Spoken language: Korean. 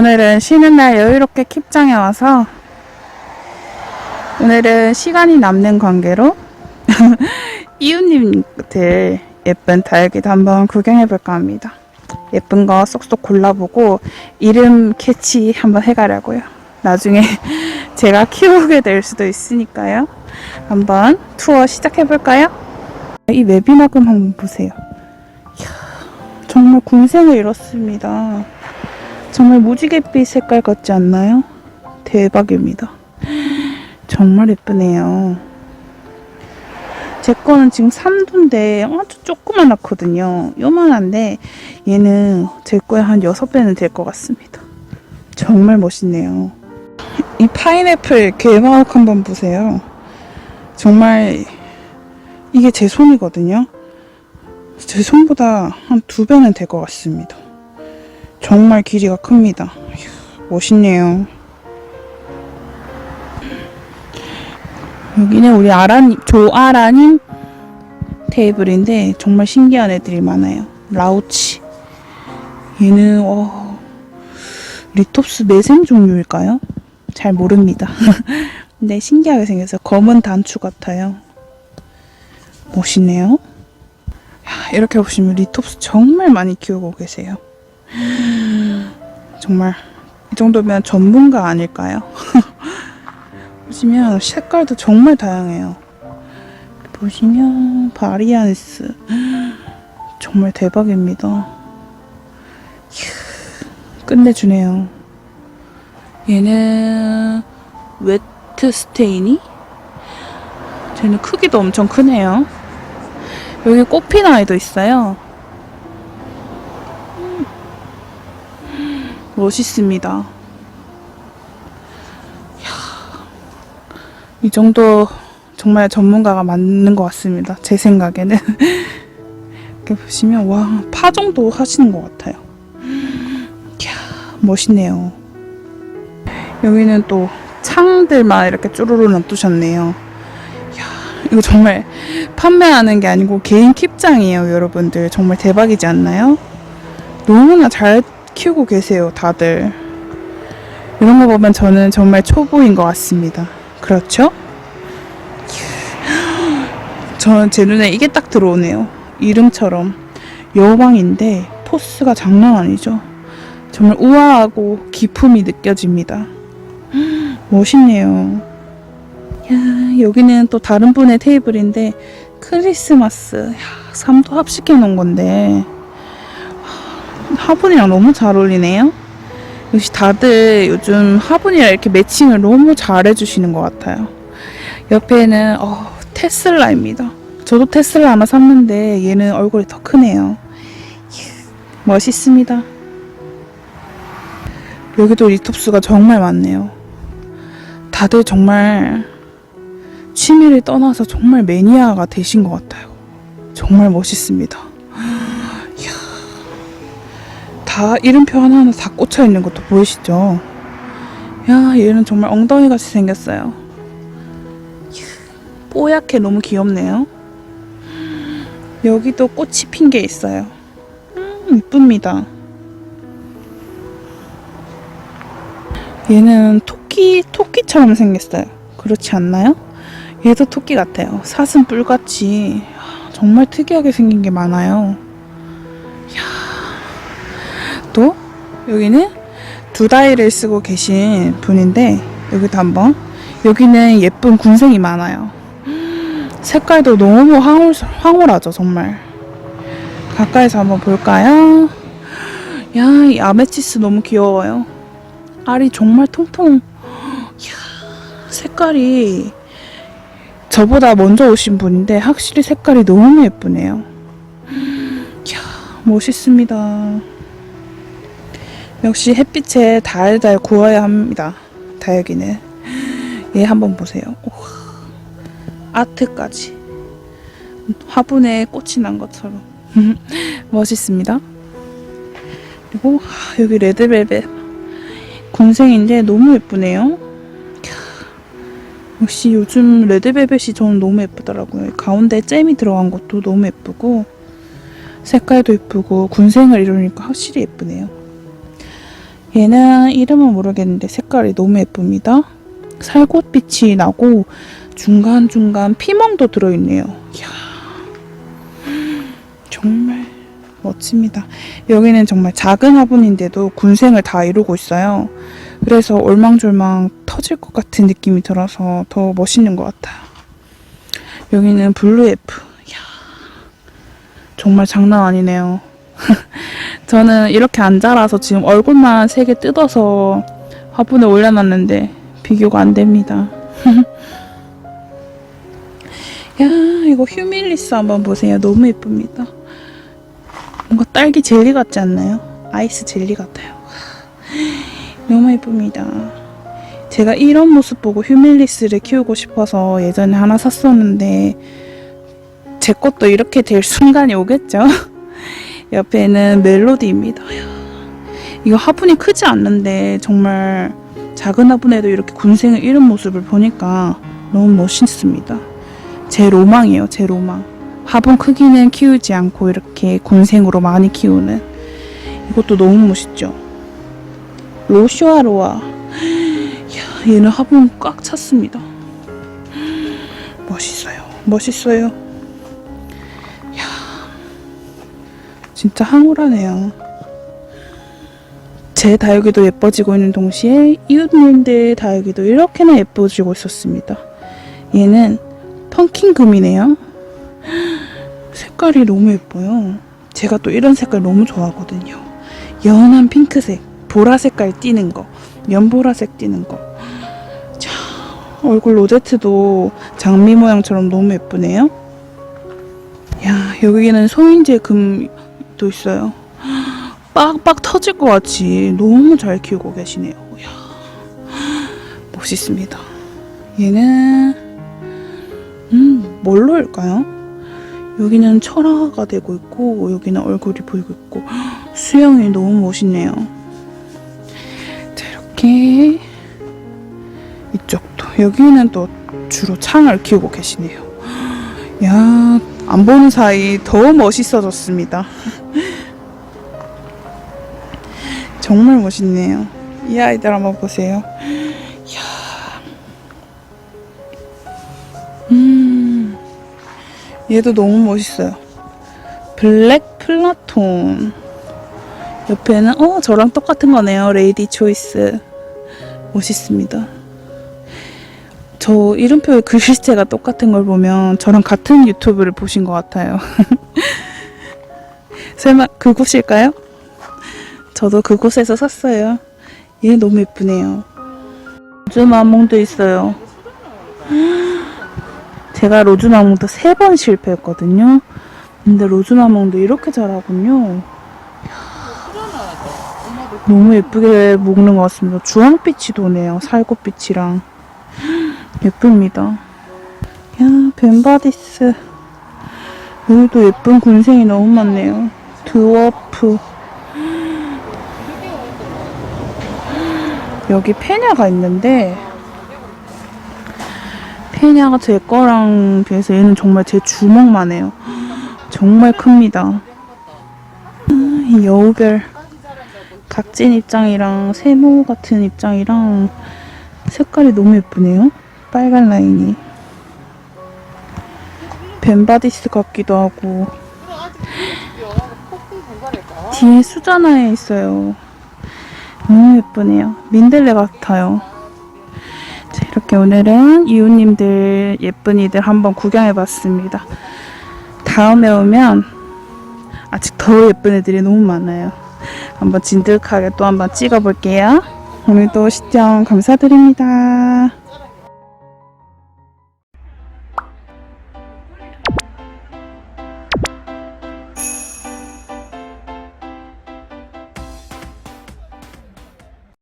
오늘은 쉬는 날 여유롭게 킵장에 와서 오늘은 시간이 남는 관계로 이웃님들 예쁜 다육이도 한번 구경해 볼까 합니다. 예쁜 거 쏙쏙 골라보고 이름 캐치 한번 해가려고요. 나중에 제가 키우게 될 수도 있으니까요. 한번 투어 시작해 볼까요? 이 웨비나금 한번 보세요. 이야, 정말 군생을 이뤘습니다. 정말 무지갯빛 색깔 같지 않나요? 대박입니다. 정말 예쁘네요. 제 거는 지금 3도인데 아주 조그만하거든요. 요만한데 얘는 제 거에 한 6배는 될 것 같습니다. 정말 멋있네요. 이 파인애플 개마옥 한번 보세요. 정말 이게 제 손이거든요. 제 손보다 한 두 배는 될 것 같습니다. 정말 길이가 큽니다. 멋있네요. 여기는 우리 아라님, 조아라님 테이블인데 정말 신기한 애들이 많아요. 라우치. 얘는 어, 리톱스 매생 종류일까요? 잘 모릅니다. 근데 신기하게 생겨서 검은 단추 같아요. 멋있네요. 야, 이렇게 보시면 리톱스 정말 많이 키우고 계세요. 정말 이 정도면 전문가 아닐까요? 보시면 색깔도 정말 다양해요. 보시면 바리안스 정말 대박입니다. 끝내주네요. 얘는 웨트 스테이니? 쟤는 크기도 엄청 크네요. 여기 꽃핀 아이도 있어요. 멋있습니다. 이 정도 정말 전문가가 맞는 것 같습니다. 제 생각에는. 이렇게 보시면, 와, 파 정도 하시는 것 같아요. 이야, 멋있네요. 여기는 또 창들만 이렇게 쭈루루 놔두셨네요. 이야, 이거 정말 판매하는 게 아니고 개인 킵장이에요, 여러분들. 정말 대박이지 않나요? 너무나 잘 키우고 계세요, 다들. 이런 거 보면 저는 정말 초보인 것 같습니다. 그렇죠? 저는 제 눈에 이게 딱 들어오네요. 이름처럼 여왕인데 포스가 장난 아니죠. 정말 우아하고 기품이 느껴집니다. 멋있네요. 야, 여기는 또 다른 분의 테이블인데 크리스마스 야, 삼도 합식해 놓은 건데 화분이랑 너무 잘 어울리네요. 역시 다들 요즘 화분이랑 이렇게 매칭을 너무 잘 해주시는 것 같아요. 옆에는 어, 테슬라입니다. 저도 테슬라 하나 샀는데 얘는 얼굴이 더 크네요. 멋있습니다. 여기도 리톱스가 정말 많네요. 다들 정말 취미를 떠나서 정말 매니아가 되신 것 같아요. 정말 멋있습니다. 다 이름표 하나하나 다 꽂혀 있는 것도 보이시죠? 야, 얘는 정말 엉덩이 같이 생겼어요. 뽀얗게 너무 귀엽네요. 여기도 꽃이 핀 게 있어요. 음, 이쁩니다. 얘는 토끼, 토끼처럼 생겼어요. 그렇지 않나요? 얘도 토끼 같아요. 사슴 뿔같이 정말 특이하게 생긴 게 많아요. 이야. 또 여기는 두 다이를 쓰고 계신 분인데 여기도 한번 여기는 예쁜 군생이 많아요. 색깔도 너무 황홀, 황홀하죠 정말. 가까이서 한번 볼까요? 야, 이 아메치스 너무 귀여워요. 알이 정말 통통. 이야, 색깔이 저보다 먼저 오신 분인데 확실히 색깔이 너무 예쁘네요. 이야, 멋있습니다. 역시 햇빛에 달달 구워야 합니다. 다육이는. 얘 한번 보세요. 우와, 아트까지. 화분에 꽃이 난 것처럼. 멋있습니다. 그리고 하, 여기 레드벨벳 군생인데 너무 예쁘네요. 캬, 역시 요즘 레드벨벳이 저는 너무 예쁘더라고요. 가운데 잼이 들어간 것도 너무 예쁘고 색깔도 예쁘고 군생을 이루니까 확실히 예쁘네요. 얘는 이름은 모르겠는데 색깔이 너무 예쁩니다. 살구빛이 나고 중간중간 피멍도 들어있네요. 이야, 정말 멋집니다. 여기는 정말 작은 화분인데도 군생을 다 이루고 있어요. 그래서 올망졸망 터질 것 같은 느낌이 들어서 더 멋있는 것 같아요. 여기는 블루 F. 이야, 정말 장난 아니네요. 저는 이렇게 안 자라서 지금 얼굴만 세 개 뜯어서 화분에 올려놨는데 비교가 안 됩니다. 야, 이거 휴밀리스 한번 보세요. 너무 예쁩니다. 뭔가 딸기 젤리 같지 않나요? 아이스 젤리 같아요. 너무 예쁩니다. 제가 이런 모습 보고 휴밀리스를 키우고 싶어서 예전에 하나 샀었는데 제 것도 이렇게 될 순간이 오겠죠? 옆에는 멜로디입니다. 이거 화분이 크지 않는데 정말 작은 화분에도 이렇게 군생을 이룬 모습을 보니까 너무 멋있습니다. 제 로망이에요, 제 로망. 화분 크기는 키우지 않고 이렇게 군생으로 많이 키우는 이것도 너무 멋있죠. 로슈아로아. 이야, 얘는 화분 꽉 찼습니다. 멋있어요. 멋있어요. 진짜 황홀하네요. 제 다육이도 예뻐지고 있는 동시에 이웃님들 다육이도 이렇게나 예뻐지고 있었습니다. 얘는 펑킹금이네요. 색깔이 너무 예뻐요. 제가 또 이런 색깔 너무 좋아하거든요. 연한 핑크색, 보라 색깔 띄는 거, 연보라색 띄는 거. 자, 얼굴 로제트도 장미 모양처럼 너무 예쁘네요. 야, 여기는 소인재 금 도 있어요. 빡빡 터질 것 같이 너무 잘 키우고 계시네요. 이야, 멋있습니다. 얘는 음 뭘로일까요? 여기는 철화가 되고 있고 여기는 얼굴이 보이고 있고 수영이 너무 멋있네요. 자 이렇게 이쪽도 여기는 또 주로 창을 키우고 계시네요. 야 안 보는 사이 더 멋있어졌습니다. 정말 멋있네요. 이 아이들 한번 보세요. 음, 얘도 너무 멋있어요. 블랙 플라톤. 옆에는, 어, 저랑 똑같은 거네요. 레이디 초이스. 멋있습니다. 저 이름표의 글씨체가 똑같은 걸 보면 저랑 같은 유튜브를 보신 것 같아요. 설마 그곳일까요? 저도 그곳에서 샀어요. 얘 너무 예쁘네요. 로즈 마몽도 있어요. 제가 로즈 마몽도 세 번 실패했거든요. 근데 로즈 마몽도 이렇게 자라군요. 너무 예쁘게 먹는 것 같습니다. 주황빛이 도네요. 살구빛이랑. 예쁩니다. 야, 벤바디스. 여기도 예쁜 군생이 너무 많네요. 드워프. 여기 페냐가 있는데 페냐가 제 거랑 비해서 얘는 정말 제 주먹만 해요. 정말 큽니다. 여우별 각진 입장이랑 세모 같은 입장이랑 색깔이 너무 예쁘네요. 빨간 라인이 벤바디스 같기도 하고 뒤에 수자나에 있어요. 너무 예쁘네요. 민들레 같아요. 자, 이렇게 오늘은 이웃님들 예쁜이들 한번 구경해봤습니다. 다음에 오면 아직 더 예쁜 애들이 너무 많아요. 한번 진득하게 또 한번 찍어볼게요. 오늘도 시청 감사드립니다.